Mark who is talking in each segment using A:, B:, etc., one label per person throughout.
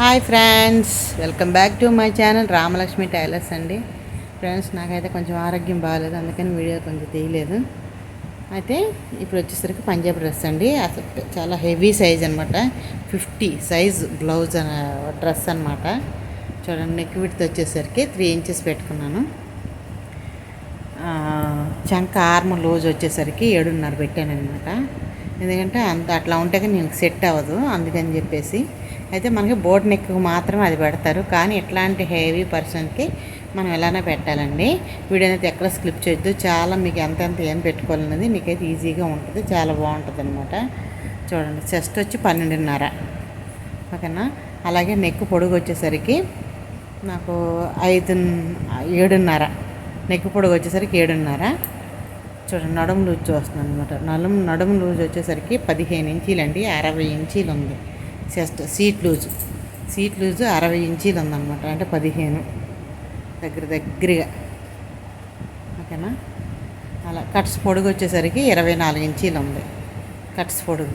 A: Hi friends welcome back to my channel Ramalakshmi tailors అండి. Friends నాకైతే కొంచెం ఆరోగ్యం బాగాలేదు అందుకని వీడియో కొంచెం తీయలేదు. అయితే ఇప్పుడు వచ్చేసరికి పంజాబ్ డ్రెస్ అండి. అసలు చాలా హెవీ సైజ్ అనమాట ఫిఫ్టీ సైజ్ బ్లౌజ్ డ్రెస్ అనమాట చూడండి నెక్ విడ్త్ వచ్చేసరికి త్రీ ఇంచెస్ పెట్టుకున్నాను. చంక ఆర్మ్ లోజ్ వచ్చేసరికి ఏడున్నర పెట్టాను అనమాట ఎందుకంటే అంత అట్లా ఉంటే కానీ నేను సెట్ అవ్వదు అందుకని చెప్పేసి. అయితే మనకి బోట్ నెక్ మాత్రమే అది పెడతారు. కానీ ఇట్లాంటి హెవీ పర్సన్కి మనం ఎలానే పెట్టాలండి. వీడియో అయితే ఎక్కడ స్క్లిప్ చేయొద్దు. చాలా మీకు ఎంతెంత ఏం పెట్టుకోవాలన్నది మీకైతే ఈజీగా ఉంటుంది. చాలా బాగుంటుంది అనమాట చూడండి చెస్ట్ వచ్చి పన్నెండున్నర. ఓకేనా? అలాగే నెక్ పొడుగు వచ్చేసరికి నాకు ఐదు ఏడున్నర. నెక్ పొడుగు వచ్చేసరికి ఏడున్నర. చూడండి నడుము లూజ్ వస్తుంది అనమాట నడుము నడుము లూజ్ వచ్చేసరికి పదిహేను ఇంచీలు అండి అరవై ఇంచీలు ఉంది chest seat loose. Seat loose అరవై ఇంచీలు ఉందన్నమాట. అంటే పదిహేను. దగ్గర దగ్గరగా. ఓకేనా? అలా కట్స్ పొడుగు వచ్చేసరికి ఇరవై నాలుగు ఇంచీలు ఉంది. కట్స్ పొడుగు.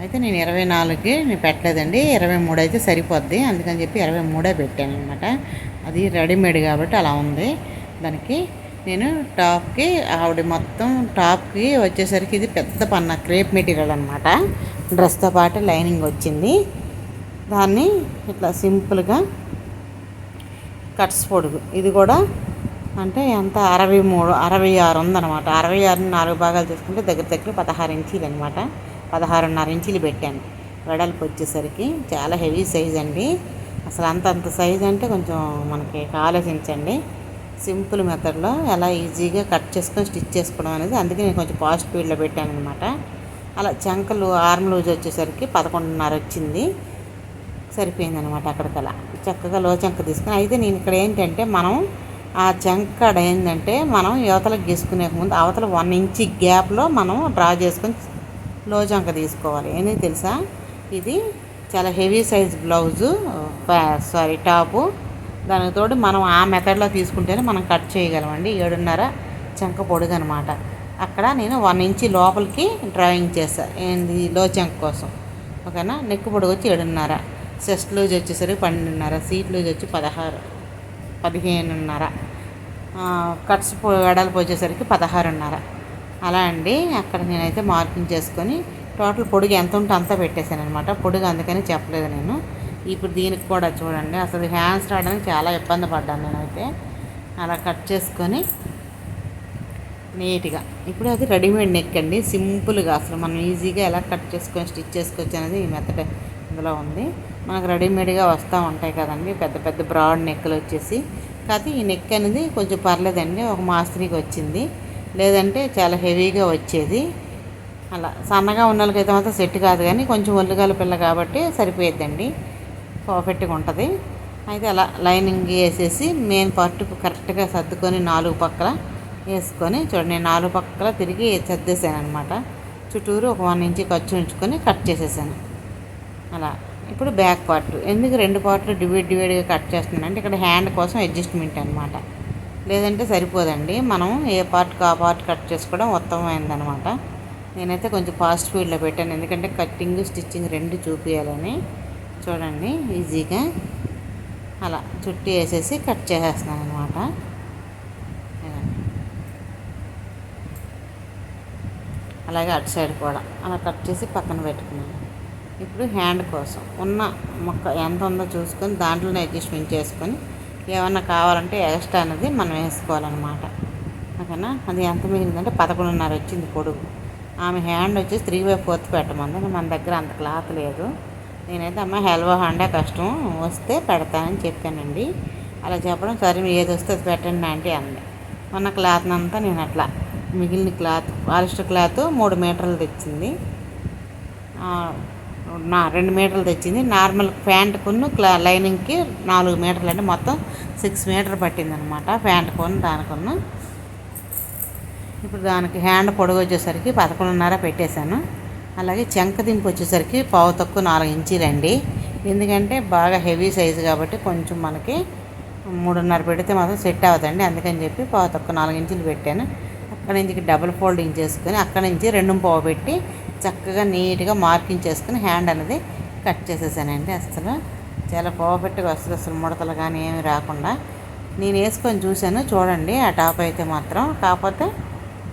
A: అయితే నేను ఇరవై నాలుగుకి నేను పెట్టలేదండి. ఇరవై మూడు అయితే సరిపోద్ది. అందుకని చెప్పి ఇరవై మూడే పెట్టాను అనమాట అది రెడీమేడ్ కాబట్టి అలా ఉంది. దానికి నేను టాప్కి ఆవిడ మొత్తం టాప్కి వచ్చేసరికి ఇది పెద్ద పన్న క్రేప్ మెటీరియల్ అనమాట డ్రెస్తో పాటు లైనింగ్ వచ్చింది. దాన్ని ఇట్లా సింపుల్గా కట్స్ పొడుగు. ఇది కూడా అంటే ఎంత? అరవై మూడు అరవై ఆరు ఉందన్నమాట. అరవై ఆరుని నాలుగు భాగాలు తీసుకుంటే దగ్గర దగ్గర పదహారు ఇంచీలు అనమాట పదహారున్నర ఇంచీలు పెట్టాను. వెడల్పు వచ్చేసరికి చాలా హెవీ సైజ్ అండి. అసలు అంత అంత సైజ్ అంటే కొంచెం మనకి ఆలోచించండి. సింపుల్ మెథడ్లో ఎలా ఈజీగా కట్ చేసుకొని స్టిచ్ చేసుకోవడం అనేది అందుకే నేను కొంచెం ఫాస్ట్ స్పీడ్లో పెట్టాను అనమాట అలా చంకలు ఆర్మ్ లూజ్ వచ్చేసరికి పదకొండున్నర వచ్చింది. సరిపోయిందనమాట అక్కడికలా. చక్కగా లో చంక తీసుకుని అయితే నేను ఇక్కడ ఏంటంటే మనం ఆ చంకడ ఏంటంటే మనం యువతలకు గీసుకునే ముందు అవతల వన్ ఇంచ్ గ్యాప్లో మనం డ్రా చేసుకొని లో చంక తీసుకోవాలి. ఏంటి తెలుసా? ఇది చాలా heavy size blouse sorry top. దానికి తోడు మనం ఆ మెథడ్లో తీసుకుంటేనే మనం కట్ చేయగలమండి. ఏడున్నర చంక పొడుగు అనమాట అక్కడ నేను వన్ ఇంచి లోపలికి డ్రాయింగ్ చేశాను ఏంది? లోచంక్ కోసం. ఓకేనా? నెక్ పొడుగు వచ్చి ఏడున్నర. చెస్ట్ లూజ్ వచ్చేసరికి పన్నెండున్నర. సీట్ లూజ్ వచ్చి పదహారు పదిహేనున్నర. కట్స్ వెడల్పు వచ్చేసరికి పదహారున్నర. అలా అండి. అక్కడ నేనైతే మార్కింగ్ చేసుకొని టోటల్ పొడుగు ఎంత ఉంటే అంతా పెట్టేశాను అనమాట పొడుగు అందుకని చెప్పలేదు నేను. ఇప్పుడు దీనికి కూడా చూడండి. అసలు హ్యాండ్స్ రావడానికి చాలా ఇబ్బంది పడ్డాను నేనైతే. అలా కట్ చేసుకొని నీట్గా. ఇప్పుడు అది రెడీమేడ్ నెక్ అండి. సింపుల్గా అసలు మనం ఈజీగా ఎలా కట్ చేసుకొని స్టిచ్ చేసుకోవచ్చు అనేది ఈ మెథడ్ ఇందులో ఉంది. మనకు రెడీమేడ్గా వస్తూ ఉంటాయి కదండి. పెద్ద పెద్ద బ్రాడ్ నెక్లు వచ్చేసి. కాకపోతే ఈ నెక్ అనేది కొంచెం పర్లేదండి. ఒక మాస్త్రికి వచ్చింది. లేదంటే చాలా హెవీగా వచ్చేది. అలా సన్నగా ఉన్న వాళ్ళకైతే మాత్రం సెట్ కాదు కానీ కొంచెం ఒళ్ళుగాల పిల్ల కాబట్టి సరిపోయిద్దండి. పర్ఫెక్ట్గా ఉంటుంది. అయితే అలా లైనింగ్ వేసేసి మెయిన్ పార్ట్ కరెక్ట్గా సర్దుకొని నాలుగు పక్కల వేసుకొని చూడండి నేను నాలుగు పక్కల తిరిగి సర్దేశాను అనమాట చుట్టూరు ఒక వన్ ఇంచ్ ఖర్చు ఉంచుకొని కట్ చేసేసాను. అలా. ఇప్పుడు బ్యాక్ పార్ట్. ఎందుకు రెండు పార్ట్లు డివైడ్ డివైడ్గా కట్ చేస్తున్నాను అంటే ఇక్కడ హ్యాండ్ కోసం అడ్జస్ట్మెంట్ అనమాట లేదంటే సరిపోదండి. మనం ఏ పార్ట్కి ఆ పార్ట్ కట్ చేసుకోవడం ఉత్తమమైందనమాట నేనైతే కొంచెం ఫాస్ట్ స్పీడ్లో పెట్టాను. ఎందుకంటే కట్టింగ్ స్టిచ్చింగ్ రెండు చూపించాలని చూడండి ఈజీగా. అలా. చుట్టి వేసేసి కట్ చేసేస్తున్నాను అనమాట అలాగే అటు సైడ్ కూడా. అలా కట్ చేసి పక్కన పెట్టుకున్నాను. ఇప్పుడు హ్యాండ్ కోసం ఉన్న మొక్క ఎంత ఉందో చూసుకొని దాంట్లోనే అడ్జస్ట్మెంట్ చేసుకొని ఏమన్నా కావాలంటే ఎక్స్ట్రా అనేది మనం వేసుకోవాలన్నమాట. ఓకేనా? అది ఎంత మిగిలిందంటే పదకొండున్నర వచ్చింది పొడుగు. ఆమె హ్యాండ్ వచ్చేసి త్రీ బై ఫోర్త్ పెట్టమంది. మన దగ్గర అంత క్లాత్ లేదు. నేనైతే అమ్మ హెల్వా హ్యాండే కష్టం వస్తే పెడతానని చెప్పానండి. అలా చెప్పడం సరే మీరు ఏది వస్తే అది పెట్టండి అంటే అంది. ఉన్న క్లాత్ అంతా నేను అట్లా మిగిలిన క్లాత్ పాలిస్టర్ క్లాత్ మూడు మీటర్లు తెచ్చింది. నా రెండు మీటర్లు తెచ్చింది. నార్మల్ ప్యాంటుకున్న క్లా లైనింగ్కి నాలుగు మీటర్లు అంటే మొత్తం సిక్స్ మీటర్ పట్టింది అనమాట ప్యాంటుకున్న దానికున్న ఇప్పుడు దానికి హ్యాండ్ పొడవు వచ్చేసరికి పదకొండున్నర పెట్టేశాను. అలాగే చెంక దింపు వచ్చేసరికి పావు తక్కువ నాలుగు ఇంచీలండి ఎందుకంటే బాగా హెవీ సైజు కాబట్టి కొంచెం మనకి మూడున్నర పెడితే మాత్రం సెట్ అవుతుంది అందుకని చెప్పి పావు తక్కువ నాలుగు ఇంచులు పెట్టాను. అక్కడ నుంచి డబుల్ ఫోల్డింగ్ చేసుకొని అక్కడ నుంచి రెండు పావు పెట్టి చక్కగా నీట్గా మార్కింగ్ చేసుకుని హ్యాండ్ అనేది కట్ చేసేసానండి అసలు చాలా పర్ఫెక్ట్గా వస్తుంది అసలు ముడతలు కానీ ఏమి రాకుండా. నేను వేసుకొని చూశాను చూడండి ఆ టాప్ అయితే మాత్రం. కాకపోతే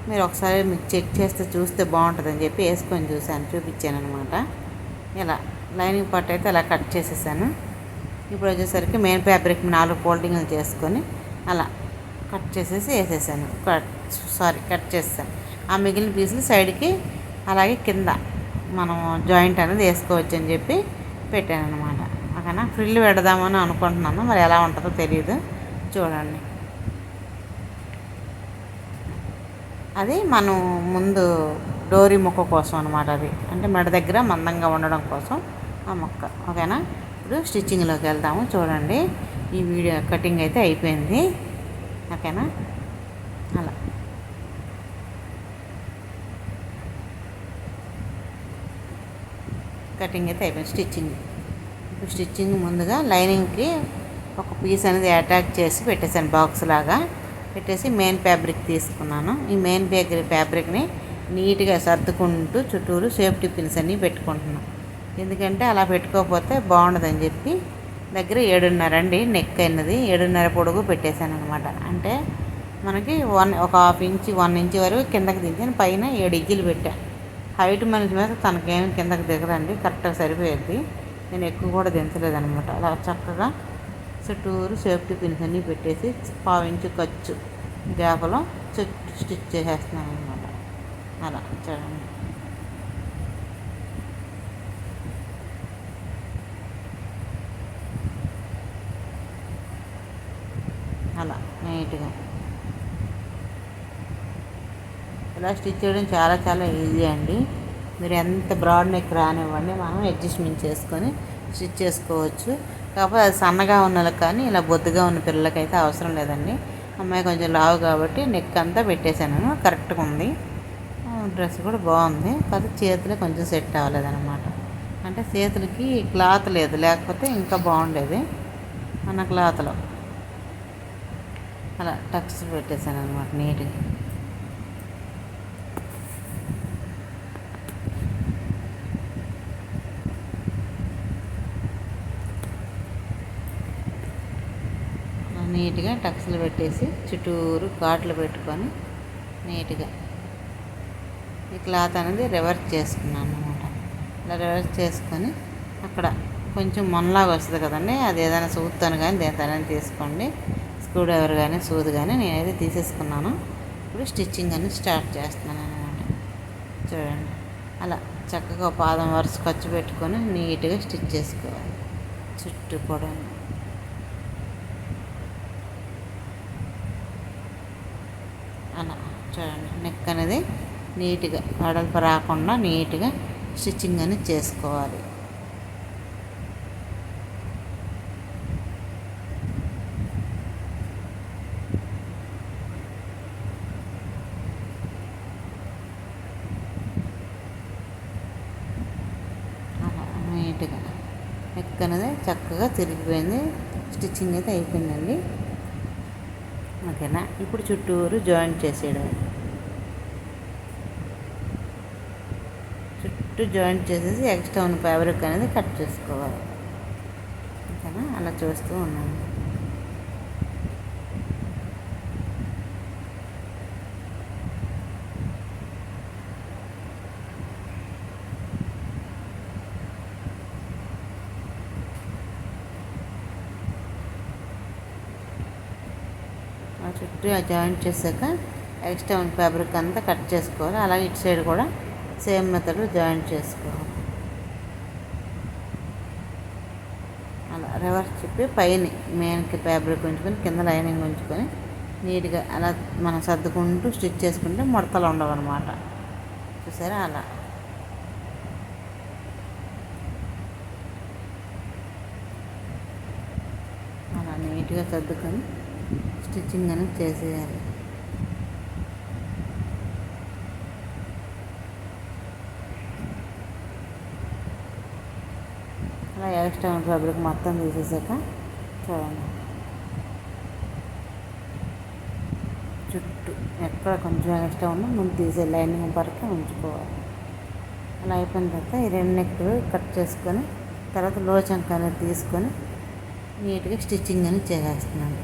A: మీరు ఒకసారి మీకు చెక్ చేస్తే చూస్తే బాగుంటుందని చెప్పి వేసుకొని చూశాను చూపించాను అనమాట ఇలా లైనింగ్ పట్టు అయితే అలా కట్ చేసేసాను. ఇప్పుడు వచ్చేసరికి మెయిన్ ఫ్యాబ్రిక్ నాలుగు ఫోల్డింగ్లు చేసుకొని అలా కట్ చేసేసి వేసేసాను. కట్ సారీ కట్ చేసాను ఆ మిగిలిన పీసులు సైడ్కి అలాగే కింద మనం జాయింట్ అనేది వేసుకోవచ్చు అని చెప్పి పెట్టాను అనమాట అక్కడ ఫ్రిల్ పెడదామని అనుకుంటున్నాను. మరి ఎలా ఉంటుందో తెలియదు చూడండి. అది మనం ముందు డోరీ మొక్క కోసం అనమాట అది. అంటే మెడ దగ్గర మందంగా ఉండడం కోసం ఆ మొక్క. ఓకేనా? ఇప్పుడు స్టిచ్చింగ్లోకి వెళ్దాము. చూడండి. ఈ వీడియో కటింగ్ అయితే అయిపోయింది. ఓకేనా? అలా. కటింగ్ అయితే అయిపోయింది. స్టిచ్చింగ్. ఇప్పుడు స్టిచ్చింగ్ ముందుగా లైనింగ్కి ఒక పీస్ అనేది అటాచ్ చేసి పెట్టేశాను బాక్స్ లాగా. పెట్టేసి మెయిన్ ఫ్యాబ్రిక్ తీసుకున్నాను. ఈ మెయిన్ ఫ్యాబ్రిక్ ఫ్యాబ్రిక్ని నీట్గా సర్దుకుంటూ చుట్టూరు సేఫ్టీ పిన్స్ అన్నీ పెట్టుకుంటున్నాను. ఎందుకంటే అలా పెట్టుకోకపోతే బాగుండదని చెప్పి దగ్గర ఏడున్నర అండి నెక్ అయినది. ఏడున్నర పొడుగు పెట్టేశాను అనమాట అంటే మనకి వన్ ఒక హాఫ్ ఇంచ్ వన్ ఇంచ్ వరకు కిందకి దించాను. పైన ఏడు ఇంచులు పెట్టాను హైట్ మనిషి మీద తనకేం కిందకి దిగదండి కరెక్ట్గా సరిపోయేది. నేను ఎక్కువ కూడా దించలేదు అనమాట అలా చక్కగా చుట్టూరు సేఫ్టీ పిన్స్ అన్నీ పెట్టేసి పావు ఇంచు ఖర్చు గ్యాప్లో చుట్టూ స్టిచ్ చేసేస్తున్నాను అనమాట అలా చూడండి. అలా నీట్గా. ఇలా స్టిచ్ చేయడం చాలా చాలా ఈజీ అండి. మీరు ఎంత బ్రాడ్ నెక్ రానివ్వండి మనం అడ్జస్ట్మెంట్ చేసుకొని స్టిచ్ చేసుకోవచ్చు. కాకపోతే అది సన్నగా ఉన్న కానీ ఇలా బొద్దుగా ఉన్న పిల్లలకైతే అవసరం లేదండి. అమ్మాయి కొంచెం లావు కాబట్టి నెక్ అంతా పెట్టేశాను కరెక్ట్గా ఉంది. డ్రెస్ కూడా బాగుంది. కాకపోతే చేతులు కొంచెం సెట్ అవ్వలేదన్నమాట. అంటే చేతులకి క్లాత్ లేదు లేకపోతే ఇంకా బాగుండేది. మన క్లాత్లో. అలా టక్స్ పెట్టేశాను అనమాట నీట్గా నీట్గా టక్స్లు పెట్టేసి చుట్టూరు ఘాట్లు పెట్టుకొని నీట్గా ఈ క్లాత్ అనేది రివర్స్ చేసుకున్నాను అనమాట ఇలా రివర్స్ చేసుకొని అక్కడ కొంచెం మొన్నలాగా వస్తుంది కదండి అది ఏదైనా సూత్తాను కానీ దేనితోనే తీసుకోండి. స్క్రూ డ్రైవర్ కానీ సూది కానీ నేనైతే తీసేసుకున్నాను. ఇప్పుడు స్టిచ్చింగ్ అని స్టార్ట్ చేస్తున్నాను అనమాట చూడండి. అలా చక్కగా పాదం వరుస ఖర్చు పెట్టుకొని నీట్గా స్టిచ్ చేసుకోవాలి. చుట్టూ కూడా. అలా చూడండి. నెక్ అనేది నీట్గా వెడల్పు రాకుండా నీట్గా స్టిచ్చింగ్ అనేది చేసుకోవాలి అలా నీట్గా నెక్ అనేది చక్కగా తిరిగిపోయింది. స్టిచ్చింగ్ అయితే అయిపోయిందండి. ఓకేనా? ఇప్పుడు చుట్టూరు జాయింట్ చేసేయడం చుట్టూ జాయింట్ చేసేసి ఎక్స్ట్రా ఉన్న ఫ్యాబ్రిక్ అనేది కట్ చేసుకోవాలి. ఓకేనా? అలా చూస్తూ ఉన్నాను ఆ చుట్టూ ఆ జాయింట్ చేశాక ఎక్స్ట్రా ఉన్న ఫ్యాబ్రిక్ అంతా కట్ చేసుకోవాలి. అలాగే ఇటు సైడ్ కూడా సేమ్ మెథడ్ జాయింట్ చేసుకోవాలి. అలా రివర్స్ చెప్పి పైన మెయిన్కి ఫ్యాబ్రిక్ ఉంచుకొని కింద లైనింగ్ ఉంచుకొని నీట్గా అలా మనం సర్దుకుంటూ స్టిచ్ చేసుకుంటే ముడతలు ఉండవు అనమాట చూసారా? అలా. అలా నీట్గా సర్దుకొని స్టిచ్చింగ్ అనేది చేసేయాలి. అలా ఎక్స్ట్రా ఫ్యాబ్రిక్ మొత్తం తీసేసాక చూడండి. చుట్టూ ఎక్కడ కొంచెం ఎక్స్ట్రా ఉన్నా ముందు తీసే లైనింగ్ వరకు ఉంచుకోవాలి. అలా అయిపోయిన తర్వాత ఈ రెండు నెక్ కట్ చేసుకొని తర్వాత లో చంక అనేది తీసుకొని నీట్గా స్టిచ్చింగ్ అనేది చేసేస్తున్నాను.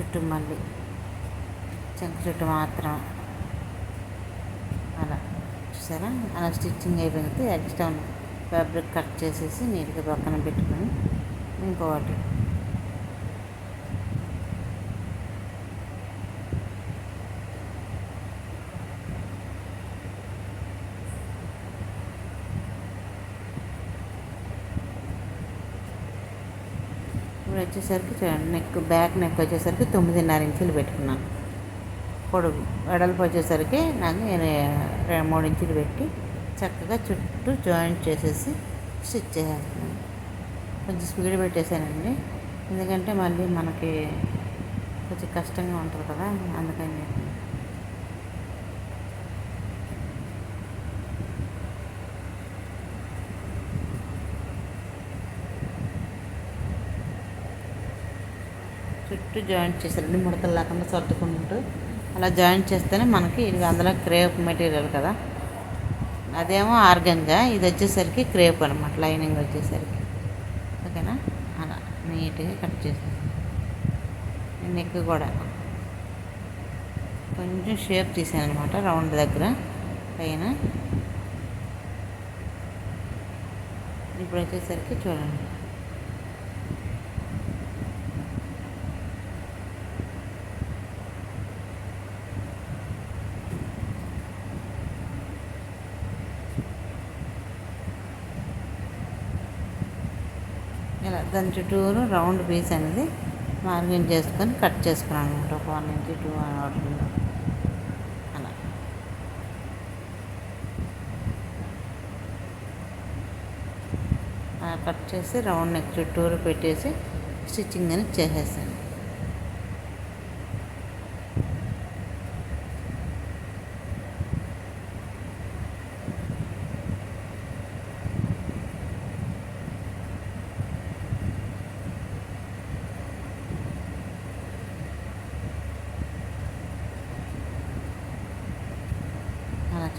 A: చుట్టూ మళ్ళీ చెంక చుట్టూ మాత్రం అలా చూసారా? అలా స్టిచ్చింగ్ అయిపోయింది. ఎక్స్ట్రా ఫ్యాబ్రిక్ కట్ చేసేసి నీట్గా పక్కన పెట్టుకొని ఇంకోటి వచ్చేసరికి చూడండి నెక్ బ్యాక్ నెక్ వచ్చేసరికి తొమ్మిదిన్నర ఇంచులు పెట్టుకున్నాను. పొడుగు వెడల్పు వచ్చేసరికి నాకు రెండు మూడు ఇంచులు పెట్టి చక్కగా చుట్టూ జాయింట్ చేసేసి స్టిచ్ చేసేస్తున్నాను. కొంచెం స్పీడ్ పెట్టేశానండి. ఎందుకంటే మళ్ళీ మనకి కొంచెం కష్టంగా ఉంటుంది కదా అందుకని చెప్పి చుట్టూ జాయింట్ చేశారండి ముడతలు లేకుండా సర్దుకుంటూ. అలా జాయింట్ చేస్తేనే మనకి ఇది అందులో క్రేప్ మెటీరియల్ కదా. అదేమో ఆర్గంజా ఇది వచ్చేసరికి క్రేప్ అనమాట లైనింగ్ వచ్చేసరికి. ఓకేనా? అలా నీట్గా కట్ చేసాను నెక్ కూడా కొంచెం షేప్ తీసాను అనమాట రౌండ్ దగ్గర పైన. ఇప్పుడు వచ్చేసరికి చూడండి ఇలా దాని చుట్టూరు రౌండ్ పీస్ అనేది మార్కింగ్ చేసుకొని కట్ చేసుకున్నాను అనమాట. ఒక వన్ ఇంచ్ టూ వాటిలో అలా. అలా కట్ చేసి రౌండ్ నెక్ చుట్టూరు పెట్టేసి స్టిచ్చింగ్ అనేది చేసేసాను.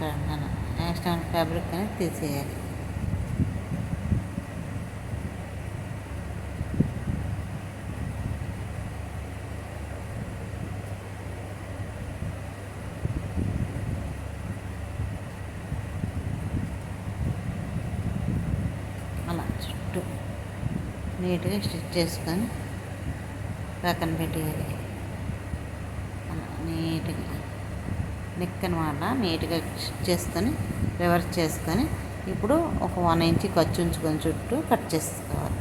A: అలా మనం నెక్స్ట్ ఎక్స్ట్రా ఫ్యాబ్రిక్ అనేది తీసేయాలి. అలా చుట్టూ నీట్గా స్టిచ్ చేసుకొని పక్కన పెట్టేయాలి. అలా నీట్గా. నెక్ అనమాట నీట్గా చేసుకొని రివర్స్ చేసుకొని ఇప్పుడు ఒక వన్ ఇంచ్ ఖర్చు ఉంచుకొని చుట్టూ కట్ చేసుకోవాలి.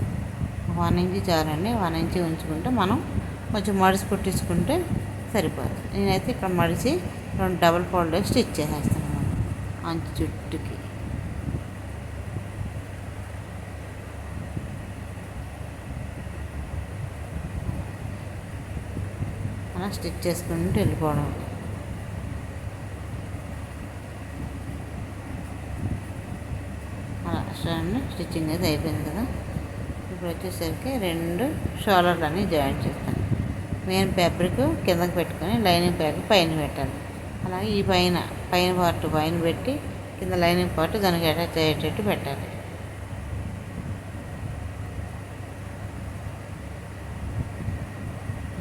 A: వన్ ఇంచ్ చాలండి వన్ ఇంచ్ ఉంచుకుంటే మనం కొంచెం మడిసి కుట్టించుకుంటే సరిపోతుంది నేనైతే ఇక్కడ మడిచి రెండు డబల్ ఫోల్డ్ స్టిచ్ చేసేస్తాను అంచు చుట్టుకి. అలా స్టిచ్ చేసుకుంటూ వెళ్ళిపోవడం అలా చూడండి స్టిచ్చింగ్ అయితే అయిపోయింది కదా. ఇప్పుడు వచ్చేసరికి రెండు షోలర్లు అన్నీ జాయిన్ చేస్తాను. మెయిన్ ఫ్యాబ్రిక్ కిందకి పెట్టుకొని లైనింగ్ ప్యాక్ పైన పెట్టాలి. అలాగే ఈ పైన పైన పార్ట్ పైన పెట్టి కింద లైనింగ్ పార్ట్ దానికి అటాచ్ అయ్యేటట్టు పెట్టాలి.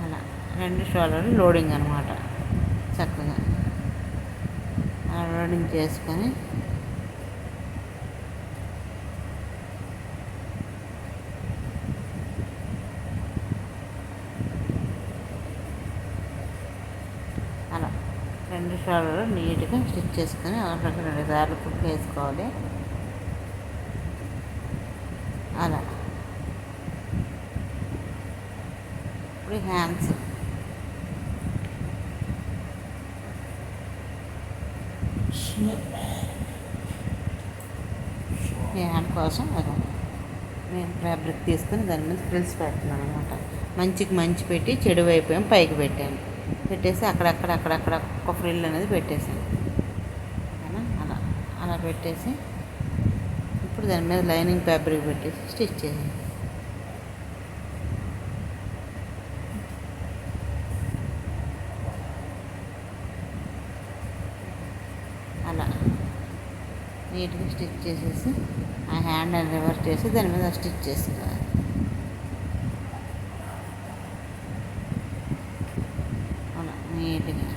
A: అలా రెండు షోలర్లు లోడింగ్ అనమాట చక్కగా. లోడింగ్ చేసుకొని అలా రెండు నీట్గా స్టిచ్ చేసుకొని అలా ప్రక్కన రెండు సార్లు కుక్ వేసుకోవాలి. అలా. ఇప్పుడు హ్యాండ్స్. ఈ హ్యాండ్ కోసం అదో నేను ఫ్యాబ్రిక్ తీసుకొని దాని మీద ఫ్రిల్స్ పెడుతున్నాను అనమాట మంచికి మంచి పెట్టి చెడు వైపు పైకి పెట్టాను. పెట్టేసి అక్కడక్కడ అక్కడక్కడ ఒక ఫ్రిల్ అనేది పెట్టేసాను అలా అలా పెట్టేసి ఇప్పుడు దాని మీద లైనింగ్ ఫ్యాబ్రిక్ పెట్టేసి స్టిచ్ చేసాను అలా నీట్గా స్టిచ్ చేసేసి ఆ హ్యాండ్ అని రివర్స్ చేసి దాని మీద స్టిచ్ చేసుకోవాలి అలా నీట్గా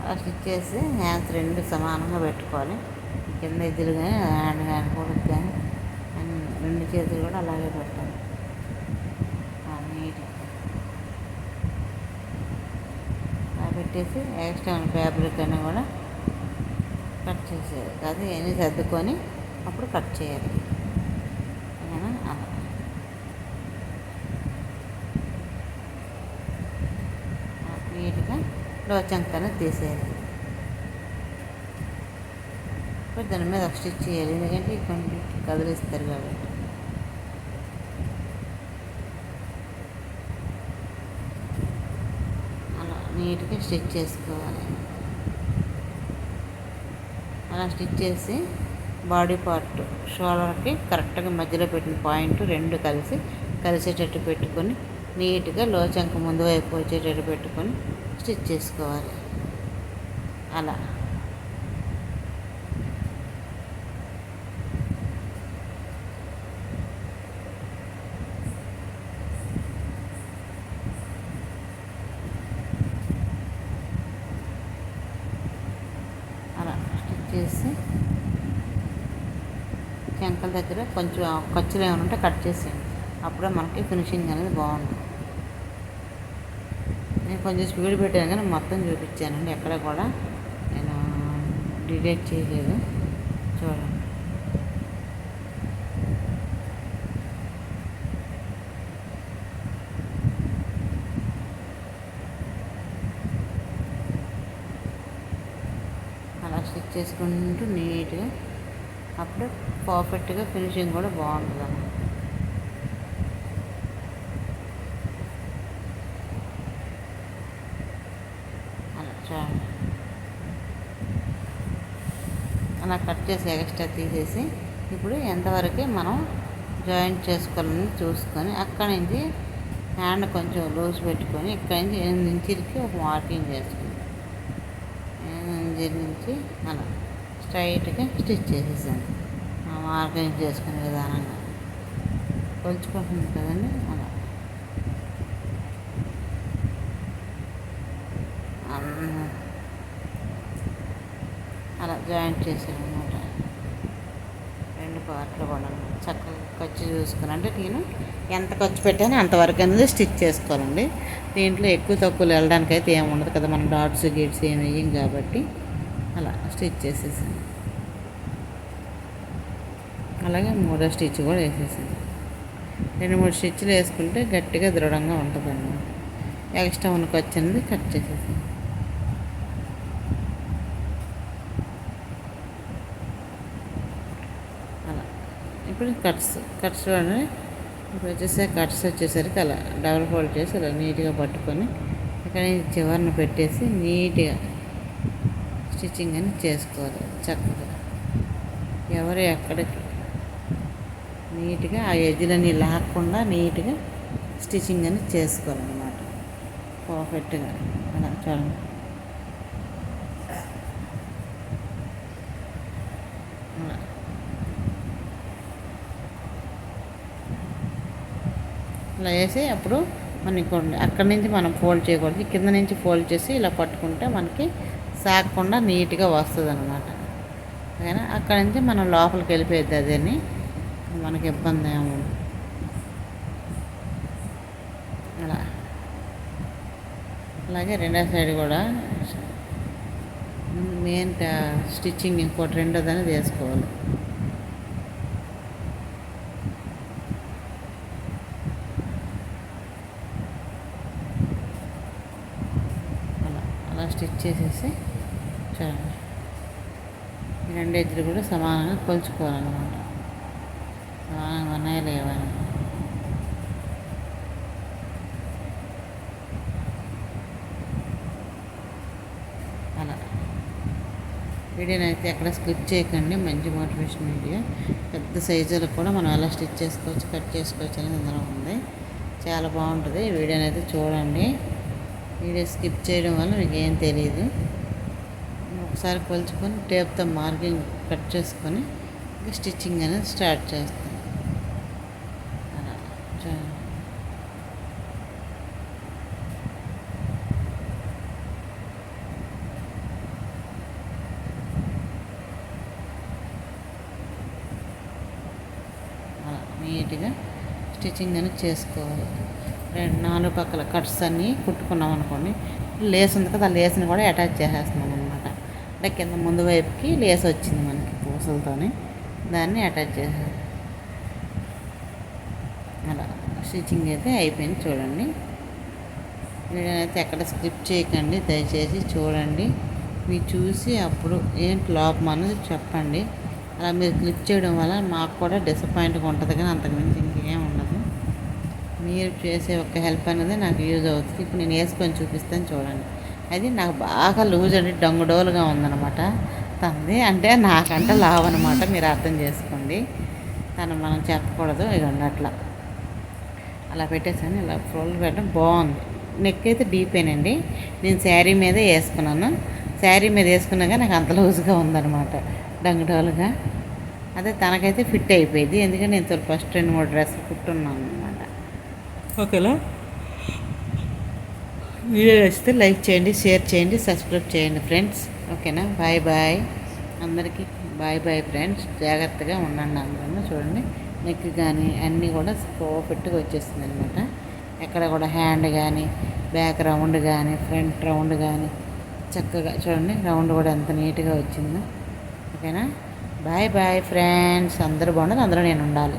A: అలా స్టిచ్ చేసి హ్యాండ్స్ రెండు సమానంగా పెట్టుకోవాలి కింద ఇద్దరు కానీ హ్యాండ్ కానీ కొడుకు కానీ అన్ని రెండు చేతులు కూడా అలాగే పెట్టాలి ఆ, నీట్గా అలా పెట్టేసి ఎక్స్ట్రా ఉన్న ఫ్యాబ్రిక్ అన్నీ కూడా కట్ చేసేది. అది అన్నీ సర్దుకొని అప్పుడు కట్ చేయాలి. అలా. నీట్గా లోచంకన తీసేయాలి. ఇప్పుడు దాని మీద ఒక స్టిచ్ చేయాలి. ఎందుకంటే కొన్ని కదిలిస్తారు కాబట్టి. అలా నీట్గా స్టిచ్ చేసుకోవాలి. అలా స్టిచ్ చేసి బాడీ పార్ట్ షోల్డర్కి కరెక్ట్గా మధ్యలో పెట్టిన పాయింట్ రెండు కలిసి కలిసేటట్టు పెట్టుకొని నీట్గా లోచంక ముందు వైపు వచ్చేటట్టు పెట్టుకొని స్టిచ్ చేసుకోవాలి. అలా అలా స్టిచ్ చేసి చెంకల దగ్గర కొంచెం ఖర్చులు ఏమైనా ఉంటే కట్ చేసేయండి. అప్పుడే మనకి ఫినిషింగ్ అనేది బాగుంటుంది. నేను కొంచెం స్పీడ్ పెట్టాను కానీ మొత్తం చూపించానండి. ఎక్కడ కూడా నేను డిలీట్ చేయలేదు చూడండి అలా స్టిచ్ నీట్గా అప్పుడు పర్ఫెక్ట్గా ఫినిషింగ్ కూడా బాగుంటుంది అన్నమాట. అలా అలా కట్ చేసి ఎక్స్ట్రా తీసేసి ఇప్పుడు ఎంతవరకు మనం జాయింట్ చేసుకోవాలని చూసుకొని అక్కడి నుంచి హ్యాండ్ కొంచెం లూజ్ పెట్టుకొని ఇక్కడి నుంచి ఎనిమిది ఇంచులకి ఒక మార్కింగ్ చేసుకుంటాం ఎనిమిది నుంచి అలా. స్ట్రైట్గా స్టిచ్ చేసేసాను. ఆ మార్కింగ్ చేసుకునే విధానంగా. కొలుచుకుంటుంది కదండి? అలా. అలా. జాయింట్ చేశాను అనమాట రెండు పార్ట్లు కూడా. చక్కగా ఖర్చు చూసుకుని అంటే నేను ఎంత ఖర్చు పెట్టానో అంతవరకు అనేది స్టిచ్ చేసుకోవాలండి. దీంట్లో ఎక్కువ తక్కువలు వెళ్ళడానికి అయితే ఏమి ఉండదు కదా మనం డాట్స్ గిట్స్ ఏమి వేయం కాబట్టి. అలా స్టిచ్ చేసేసాను. అలాగే మూడో స్టిచ్ కూడా వేసేసాను. రెండు మూడు స్టిచ్లు వేసుకుంటే గట్టిగా దృఢంగా ఉంటుంది అన్నమాట ఎక్స్ట్రా ఉనికి వచ్చినది కట్ చేసేసాను. అలా. ఇప్పుడు కట్స్ కట్స్ అనేది ఇప్పుడు వచ్చేసే కట్స్ వచ్చేసరికి అలా డబుల్ ఫోల్డ్ చేసి అలా నీట్గా పట్టుకొని ఇక్కడ చివరిని పెట్టేసి నీట్గా స్టిచ్చింగ్ అని చేసుకోవాలి చక్కగా. ఎవరు ఎక్కడికి నీట్గా ఆ ఎదులని లాక్కుండా నీట్గా స్టిచ్చింగ్ అని చేసుకోవాలన్నమాట. పర్ఫెక్ట్గా అలా చూడండి ఇలా వేసి అప్పుడు మనకి అక్కడి నుంచి మనం ఫోల్డ్ చేయకూడదు. కింద నుంచి ఫోల్డ్ చేసి ఇలా పట్టుకుంటే మనకి సాగకుండా నీట్గా వస్తుంది అనమాట ఓకేనా అక్కడి నుంచి మనం లోపలికి వెళ్ళిపోద్ది అదని? మనకి ఇబ్బంది ఏమి అలా. అలాగే రెండో సైడ్ కూడా మెయిన్ స్టిచ్చింగ్ ఇంకోటి రెండోదని వేసుకోవాలి అలా అలా స్టిచ్ చేసేసి చూడండి. ఈ రెండు ఎడ్జులు కూడా సమానంగా కొలుచుకోవాలన్నమాట. సమానంగా ఉన్నాయా లేవని అలా. వీడియోని అయితే ఎక్కడ స్కిప్ చేయకండి. మంచి మోటివేషన్ వీడియో. పెద్ద సైజులో కూడా మనం ఎలా స్టిచ్ చేసుకోవచ్చు కట్ చేసుకోవచ్చు అనేది ఇందులో ఉంది. చాలా బాగుంటుంది. ఈ వీడియోని అయితే చూడండి. వీడియో స్కిప్ చేయడం వల్ల మీకు ఏం తెలియదు ఒకసారి కొలుచుకొని టేప్తో మార్కింగ్ కట్ చేసుకొని ఇంకా స్టిచ్చింగ్ అనేది స్టార్ట్ చేస్తాను అలా చూడండి. అలా నీట్గా స్టిచ్చింగ్ అనేది చేసుకోవాలి. రెండు నాలుగు పక్కల కట్స్ అన్నీ కుట్టుకున్నాం అనుకోండి లేస్ ఉంది కదా ఆ లేస్ని కూడా అటాచ్ చేసేస్తున్నాం అనమాట అంటే కింద ముందు వైపుకి లేస్ వచ్చింది మనకి పూసలతోని దాన్ని అటాచ్ చేసేది అలా స్టిచ్చింగ్ అయితే అయిపోయింది చూడండి. వీడియో అయితే ఎక్కడ స్కిప్ చేయకండి దయచేసి చూడండి. మీరు చూసి అప్పుడు ఏం లోపం అనేది చెప్పండి. అలా మీరు క్లిక్ చేయడం వల్ల మాకు కూడా డిసప్పాయింట్గా ఉంటుంది కానీ అంతకుమించి ఇంకేం ఉండదు. మీరు చేసే ఒక హెల్ప్ అనేది నాకు యూజ్ అవుతుంది. ఇప్పుడు నేను వేసుకొని చూపిస్తాను చూడండి. అది నాకు బాగా లూజ్ అండి డొంగడోలుగా ఉందన్నమాట. తనది అంటే నాకంటే లావ్ అనమాట మీరు అర్థం చేసుకోండి. తను మనం చెప్పకూడదు ఇది ఉన్నట్లా అలా పెట్టేసాను ఇలా ఫుల్ పెట్టడం బాగుంది. నెక్ అయితే డీప్ అండి నేను శారీ మీదే వేసుకున్నాను. శారీ మీద వేసుకున్నాక నాకు అంత లూజ్గా ఉందన్నమాట డంగుడోలుగా. అదే తనకైతే ఫిట్ అయిపోయింది. ఎందుకంటే నేను ఫస్ట్ రెండు మూడు డ్రెస్సులు కుట్టున్నాను. ఓకేలా వీడియో నచ్చితే లైక్ చేయండి షేర్ చేయండి సబ్స్క్రైబ్ చేయండి ఫ్రెండ్స్. ఓకేనా? Bye bye. అందరికీ బాయ్ బాయ్ ఫ్రెండ్స్. జాగ్రత్తగా ఉండండి అందరూ చూడండి. నెక్ కానీ అన్నీ కూడా పర్ఫెక్ట్గా వచ్చేస్తుంది అనమాట ఎక్కడ కూడా హ్యాండ్ కానీ బ్యాక్ రౌండ్ కానీ ఫ్రంట్ రౌండ్ కానీ చక్కగా చూడండి రౌండ్ కూడా ఎంత నీట్గా వచ్చిందో. ఓకేనా? Bye bye friends. అందరూ బాగుండదు అందులో నేను ఉండాలి.